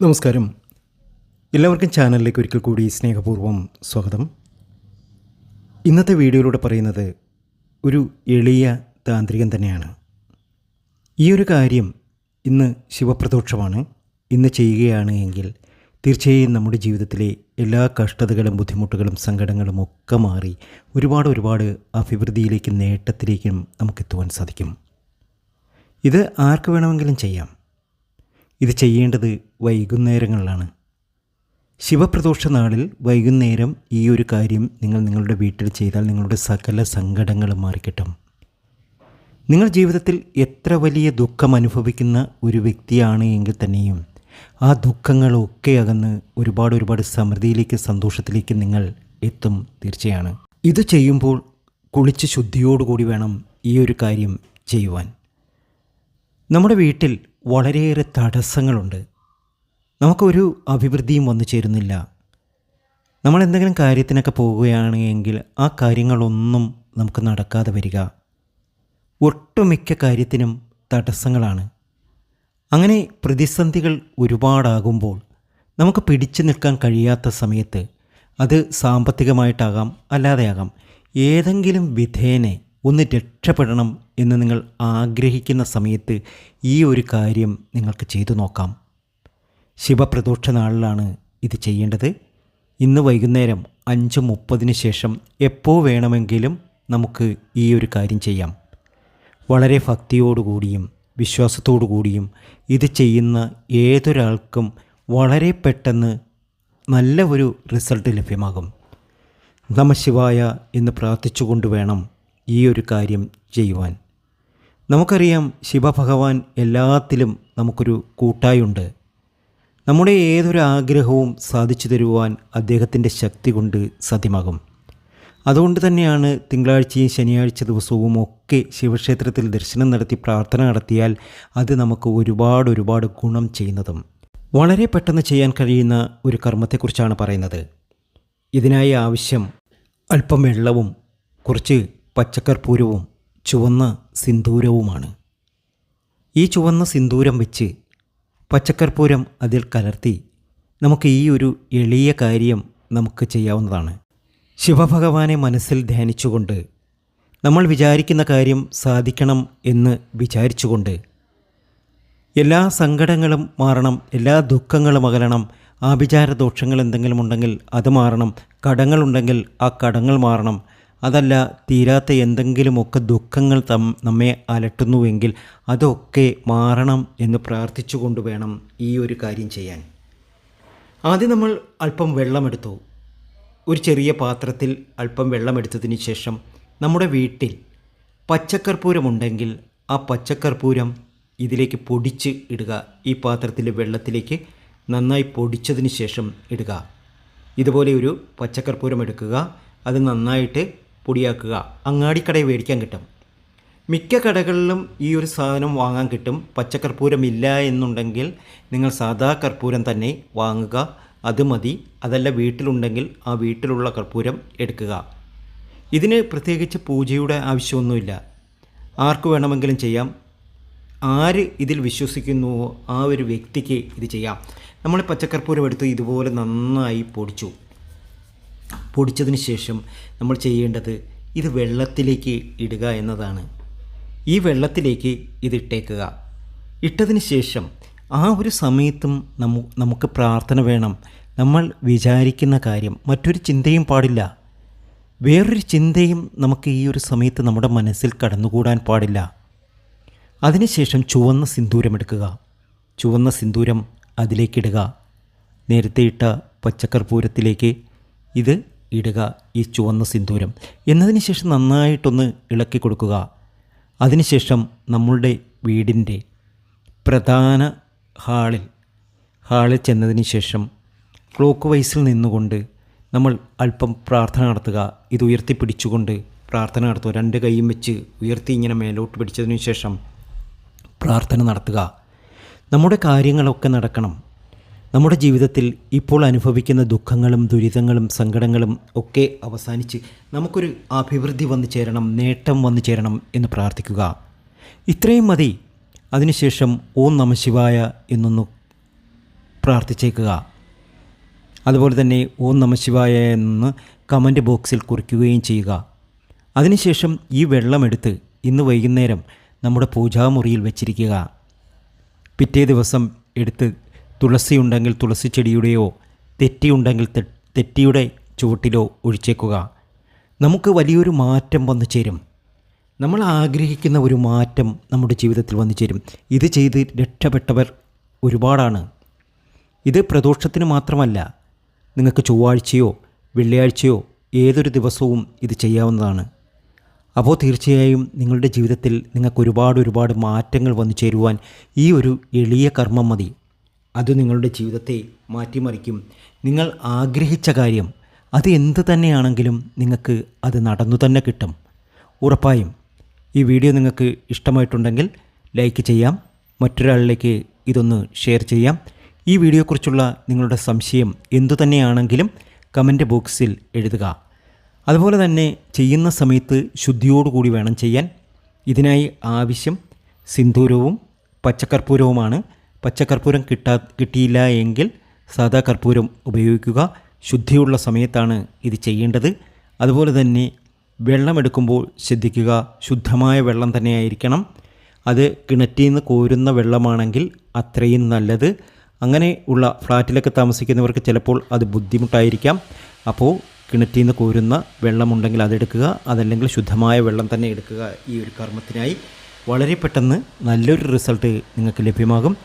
നമസ്കാരം. എല്ലാവർക്കും ചാനലിലേക്ക് ഒരിക്കൽ കൂടി സ്നേഹപൂർവം സ്വാഗതം. ഇന്നത്തെ വീഡിയോയിലൂടെ പറയുന്നത് ഒരു എളിയ താന്ത്രികം തന്നെയാണ്. ഈ ഒരു കാര്യം ഇന്ന് ശിവപ്രദോഷമാണ്. ഇന്ന് ചെയ്യുകയാണ് എങ്കിൽ തീർച്ചയായും നമ്മുടെ ജീവിതത്തിലെ എല്ലാ കഷ്ടതകളും ബുദ്ധിമുട്ടുകളും സങ്കടങ്ങളും ഒക്കെ മാറി ഒരുപാട് ഒരുപാട് അഭിവൃദ്ധിയിലേക്കും നേട്ടത്തിലേക്കും നമുക്കെത്തുവാൻ സാധിക്കും. ഇത് ആർക്ക് വേണമെങ്കിലും ചെയ്യാം. ഇത് ചെയ്യേണ്ടത് വൈകുന്നേരങ്ങളിലാണ്. ശിവപ്രദോഷ നാളിൽ വൈകുന്നേരം ഈ ഒരു കാര്യം നിങ്ങൾ നിങ്ങളുടെ വീട്ടിൽ ചെയ്താൽ നിങ്ങളുടെ സകല സങ്കടങ്ങളും മാറിക്കിട്ടും. നിങ്ങൾ ജീവിതത്തിൽ എത്ര വലിയ ദുഃഖം അനുഭവിക്കുന്ന ഒരു വ്യക്തിയാണ് എങ്കിൽ തന്നെയും ആ ദുഃഖങ്ങളൊക്കെ അകന്ന് ഒരുപാട് ഒരുപാട് സമൃദ്ധിയിലേക്ക് സന്തോഷത്തിലേക്ക് നിങ്ങൾ എത്തും തീർച്ചയാണ്. ഇത് ചെയ്യുമ്പോൾ കുളിച്ച് ശുദ്ധിയോടുകൂടി വേണം ഈ ഒരു കാര്യം ചെയ്യുവാൻ. നമ്മുടെ വീട്ടിൽ വളരെയേറെ തടസ്സങ്ങളുണ്ട്. നമുക്കൊരു അഭിവൃദ്ധിയും വന്നു ചേരുന്നില്ല. നമ്മൾ എന്തെങ്കിലും കാര്യത്തിനൊക്കെ പോവുകയാണ് എങ്കിൽ ആ കാര്യങ്ങളൊന്നും നമുക്ക് നടക്കാതെ വരിക. ഒട്ടുമിക്ക കാര്യത്തിനും തടസ്സങ്ങളാണ്. അങ്ങനെ പ്രതിസന്ധികൾ ഒരുപാടാകുമ്പോൾ നമുക്ക് പിടിച്ചു നിൽക്കാൻ കഴിയാത്ത സമയത്ത് അത് സാമ്പത്തികമായിട്ടാകാം അല്ലാതെയാകാം. ഏതെങ്കിലും വിധേനെ ഒന്ന് രക്ഷപ്പെടണം എന്ന് നിങ്ങൾ ആഗ്രഹിക്കുന്ന സമയത്ത് ഈ ഒരു കാര്യം നിങ്ങൾക്ക് ചെയ്തു നോക്കാം. ശിവപ്രദോഷ നാളിലാണ് ഇത് ചെയ്യേണ്ടത്. ഇന്ന് വൈകുന്നേരം അഞ്ച് മുപ്പതിന് ശേഷം എപ്പോൾ വേണമെങ്കിലും നമുക്ക് ഈ ഒരു കാര്യം ചെയ്യാം. വളരെ ഭക്തിയോടുകൂടിയും വിശ്വാസത്തോടു കൂടിയും ഇത് ചെയ്യുന്ന ഏതൊരാൾക്കും വളരെ പെട്ടെന്ന് നല്ല ഒരു റിസൾട്ട് ലഭ്യമാകും. നമ ശിവായ എന്ന് പ്രാർത്ഥിച്ചുകൊണ്ട് വേണം ഈ ഒരു കാര്യം ചെയ്യുവാൻ. നമുക്കറിയാം ശിവഭഗവാൻ എല്ലാത്തിലും നമുക്കൊരു കൂട്ടായുണ്ട്. നമ്മുടെ ഏതൊരു ആഗ്രഹവും സാധിച്ചു തരുവാൻ അദ്ദേഹത്തിന്റെ ശക്തി കൊണ്ട് സാധ്യമാകും. അതുകൊണ്ട് തന്നെയാണ് തിങ്കളാഴ്ചയും ശനിയാഴ്ച ദിവസവും ഒക്കെ ശിവക്ഷേത്രത്തിൽ ദർശനം നടത്തി പ്രാർത്ഥന നടത്തിയാൽ അത് നമുക്ക് ഒരുപാട് ഒരുപാട് ഗുണം ചെയ്യുന്നതും. വളരെ പെട്ടെന്ന് ചെയ്യാൻ കഴിയുന്ന ഒരു കർമ്മത്തെക്കുറിച്ചാണ് പറയുന്നത്. ഇതിനായി ആവശ്യം അല്പം വെള്ളവും കുറച്ച് പച്ചക്കർപ്പൂരവും ചുവന്ന സിന്ദൂരവുമാണ്. ഈ ചുവന്ന സിന്ദൂരം വെച്ച് പച്ചക്കർപ്പൂരം അതിൽ കലർത്തി നമുക്ക് ഈ ഒരു എളിയ കാര്യം നമുക്ക് ചെയ്യാവുന്നതാണ്. ശിവഭഗവാനെ മനസ്സിൽ ധ്യാനിച്ചുകൊണ്ട് നമ്മൾ വിചാരിക്കുന്ന കാര്യം സാധിക്കണം എന്ന് വിചാരിച്ചുകൊണ്ട് എല്ലാ സങ്കടങ്ങളും മാറണം എല്ലാ ദുഃഖങ്ങളും അകലണം ആഭിചാര ദോഷങ്ങൾ എന്തെങ്കിലും ഉണ്ടെങ്കിൽ അത് മാറണം കടങ്ങളുണ്ടെങ്കിൽ ആ കടങ്ങൾ മാറണം അതല്ല തീരാത്ത എന്തെങ്കിലുമൊക്കെ ദുഃഖങ്ങൾ തം നമ്മെ അലട്ടുന്നുവെങ്കിൽ അതൊക്കെ മാറണം എന്ന് പ്രാർത്ഥിച്ചുകൊണ്ട് വേണം ഈ ഒരു കാര്യം ചെയ്യാൻ. ആദ്യം നമ്മൾ അല്പം വെള്ളമെടുത്തു. ഒരു ചെറിയ പാത്രത്തിൽ അല്പം വെള്ളമെടുത്തതിന് ശേഷം നമ്മുടെ വീട്ടിൽ പച്ചക്കർപ്പൂരമുണ്ടെങ്കിൽ ആ പച്ചക്കർപ്പൂരം ഇതിലേക്ക് പൊടിച്ച് ഇടുക. ഈ പാത്രത്തിലെ വെള്ളത്തിലേക്ക് നന്നായി പൊടിച്ചതിന് ശേഷം ഇടുക. ഇതുപോലെ ഒരു പച്ചക്കർപ്പൂരം എടുക്കുക. അത് നന്നായിട്ട് പൊടിയാക്കുക. അങ്ങാടിക്കടയിൽ മേടിക്കാൻ കിട്ടും. മിക്ക കടകളിലും ഈ ഒരു സാധനം വാങ്ങാൻ കിട്ടും. പച്ചക്കർപ്പൂരം ഇല്ല എന്നുണ്ടെങ്കിൽ നിങ്ങൾ സാദാ കർപ്പൂരം തന്നെ വാങ്ങുക. അത് മതി. അതല്ല വീട്ടിലുണ്ടെങ്കിൽ ആ വീട്ടിലുള്ള കർപ്പൂരം എടുക്കുക. ഇതിന് പ്രത്യേകിച്ച് പൂജയുടെ ആവശ്യമൊന്നുമില്ല. ആർക്ക് വേണമെങ്കിലും ചെയ്യാം. ആര് ഇതിൽ വിശ്വസിക്കുന്നുവോ ആ ഒരു വ്യക്തിക്ക് ഇത് ചെയ്യാം. നമ്മൾ പച്ചക്കർപ്പൂരം എടുത്ത് ഇതുപോലെ നന്നായി പൊടിച്ചു. പൊടിച്ചതിന് ശേഷം നമ്മൾ ചെയ്യേണ്ടത് ഇത് വെള്ളത്തിലേക്ക് ഇടുക എന്നതാണ്. ഈ വെള്ളത്തിലേക്ക് ഇത് ഇട്ടേക്കുക. ഇട്ടതിന് ശേഷം ആ ഒരു സമയത്തും നമു നമുക്ക് പ്രാർത്ഥന വേണം. നമ്മൾ വിചാരിക്കുന്ന കാര്യം മറ്റൊരു ചിന്തയും പാടില്ല. വേറൊരു ചിന്തയും നമുക്ക് ഈ ഒരു സമയത്ത് നമ്മുടെ മനസ്സിൽ കടന്നുകൂടാൻ പാടില്ല. അതിനുശേഷം ചുവന്ന സിന്ദൂരം എടുക്കുക. ചുവന്ന സിന്ദൂരം അതിലേക്കിടുക നേരത്തെ ഇട്ട പച്ചക്കർപ്പൂരത്തിലേക്ക് ഇത് ഇടുക ഈ ചുവന്ന സിന്ദൂരം. എന്നതിന് ശേഷം നന്നായിട്ടൊന്ന് ഇളക്കി കൊടുക്കുക. അതിനുശേഷം നമ്മളുടെ വീടിന്റെ പ്രധാന ഹാളിൽ ഹാളിൽ ചെന്നതിന് ശേഷം ക്ലോക്ക് വൈസിൽ നിന്നുകൊണ്ട് നമ്മൾ അല്പം പ്രാർത്ഥന നടത്തുക. ഇത് ഉയർത്തി പിടിച്ചുകൊണ്ട് പ്രാർത്ഥന നടത്തുക. രണ്ട് കൈയും വെച്ച് ഉയർത്തി ഇങ്ങനെ മേലോട്ട് പിടിച്ചതിന് ശേഷം പ്രാർത്ഥന നടത്തുക. നമ്മുടെ കാര്യങ്ങളൊക്കെ നടക്കണം. നമ്മുടെ ജീവിതത്തിൽ ഇപ്പോൾ അനുഭവിക്കുന്ന ദുഃഖങ്ങളും ദുരിതങ്ങളും സങ്കടങ്ങളും ഒക്കെ അവസാനിച്ച് നമുക്കൊരു അഭിവൃദ്ധി വന്നു ചേരണം നേട്ടം വന്നു ചേരണം എന്ന് പ്രാർത്ഥിക്കുക. ഇത്രയും മതി. അതിനുശേഷം ഓം നമശിവായ എന്നൊന്ന് പ്രാർത്ഥിച്ചേക്കുക. അതുപോലെ തന്നെ ഓം നമശിവായ എന്ന് കമന്റ് ബോക്സിൽ കുറിക്കുകയും ചെയ്യുക. അതിനുശേഷം ഈ വെള്ളമെടുത്ത് ഇന്ന് വൈകുന്നേരം നമ്മുടെ പൂജാമുറിയിൽ വെച്ചിരിക്കുക. പിറ്റേ ദിവസം എടുത്ത് തുളസി ഉണ്ടെങ്കിൽ തുളസി ചെടിയുടെയോ തെറ്റിയുണ്ടെങ്കിൽ തെറ്റിയുടെ ചുവട്ടിലോ ഒഴിച്ചേക്കുക. നമുക്ക് വലിയൊരു മാറ്റം വന്നു ചേരും. നമ്മൾ ആഗ്രഹിക്കുന്ന ഒരു മാറ്റം നമ്മുടെ ജീവിതത്തിൽ വന്നു ചേരും. ഇത് ചെയ്ത് രക്ഷപ്പെട്ടവർ ഒരുപാടാണ്. ഇത് പ്രദോഷത്തിന് മാത്രമല്ല നിങ്ങൾക്ക് ചൊവ്വാഴ്ചയോ വെള്ളിയാഴ്ചയോ ഏതൊരു ദിവസവും ഇത് ചെയ്യാവുന്നതാണ്. അപ്പോൾ തീർച്ചയായും നിങ്ങളുടെ ജീവിതത്തിൽ നിങ്ങൾക്ക് ഒരുപാട് ഒരുപാട് മാറ്റങ്ങൾ വന്നു ചേരുവാൻ ഈ ഒരു എളിയ കർമ്മം മതി. അത് നിങ്ങളുടെ ജീവിതത്തെ മാറ്റിമറിക്കും. നിങ്ങൾ ആഗ്രഹിച്ച കാര്യം അത് എന്ത് തന്നെയാണെങ്കിലും നിങ്ങൾക്ക് അത് നടന്നു തന്നെ കിട്ടും. ഉറപ്പായും ഈ വീഡിയോ നിങ്ങൾക്ക് ഇഷ്ടമായിട്ടുണ്ടെങ്കിൽ ലൈക്ക് ചെയ്യാം മറ്റൊരാളിലേക്ക് ഇതൊന്ന് ഷെയർ ചെയ്യാം. ഈ വീഡിയോയെക്കുറിച്ചുള്ള നിങ്ങളുടെ സംശയം എന്തു തന്നെയാണെങ്കിലും കമന്റ് ബോക്സിൽ എഴുതുക. അതുപോലെ തന്നെ ചെയ്യുന്ന സമയത്ത് ശുദ്ധിയോടുകൂടി വേണം ചെയ്യാൻ. ഇതിനായി ആവശ്യം സിന്ദൂരവും പച്ചക്കർപ്പൂരവുമാണ്. പച്ചക്കർപ്പൂരം കിട്ടാ കിട്ടിയില്ല എങ്കിൽ സാധാ കർപ്പൂരം ഉപയോഗിക്കുക. ശുദ്ധിയുള്ള സമയത്താണ് ഇത് ചെയ്യേണ്ടത്. അതുപോലെ തന്നെ വെള്ളമെടുക്കുമ്പോൾ ശ്രദ്ധിക്കുക. ശുദ്ധമായ വെള്ളം തന്നെയായിരിക്കണം. അത് കിണറ്റിൽ നിന്ന് കോരുന്ന വെള്ളമാണെങ്കിൽ അത്രയും നല്ലത്. അങ്ങനെ ഉള്ള ഫ്ലാറ്റിലൊക്കെ താമസിക്കുന്നവർക്ക് ചിലപ്പോൾ അത് ബുദ്ധിമുട്ടായിരിക്കാം. അപ്പോൾ കിണറ്റിൽ നിന്ന് കോരുന്ന വെള്ളമുണ്ടെങ്കിൽ അതെടുക്കുക. അതല്ലെങ്കിൽ ശുദ്ധമായ വെള്ളം തന്നെ എടുക്കുക ഈ ഒരു കർമ്മത്തിനായി. വളരെ പെട്ടെന്ന് നല്ലൊരു റിസൾട്ട് നിങ്ങൾക്ക് ലഭ്യമാകും.